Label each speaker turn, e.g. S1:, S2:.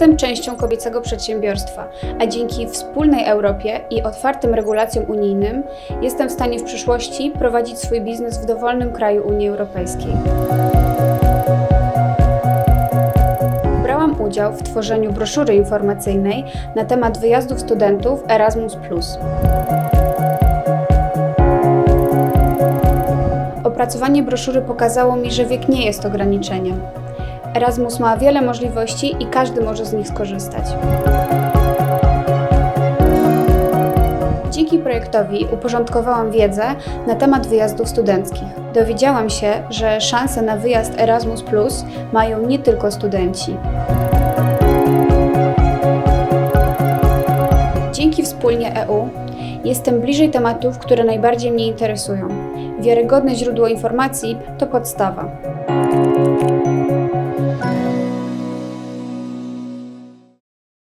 S1: Jestem częścią kobiecego przedsiębiorstwa, a dzięki wspólnej Europie i otwartym regulacjom unijnym jestem w stanie w przyszłości prowadzić swój biznes w dowolnym kraju Unii Europejskiej. Brałam udział w tworzeniu broszury informacyjnej na temat wyjazdów studentów Erasmus. Opracowanie broszury pokazało mi, że wiek nie jest ograniczeniem. Erasmus ma wiele możliwości i każdy może z nich skorzystać. Dzięki projektowi uporządkowałam wiedzę na temat wyjazdów studenckich. Dowiedziałam się, że szanse na wyjazd Erasmus Plus mają nie tylko studenci. Dzięki wspólnie EU jestem bliżej tematów, które najbardziej mnie interesują. Wiarygodne źródło informacji to podstawa.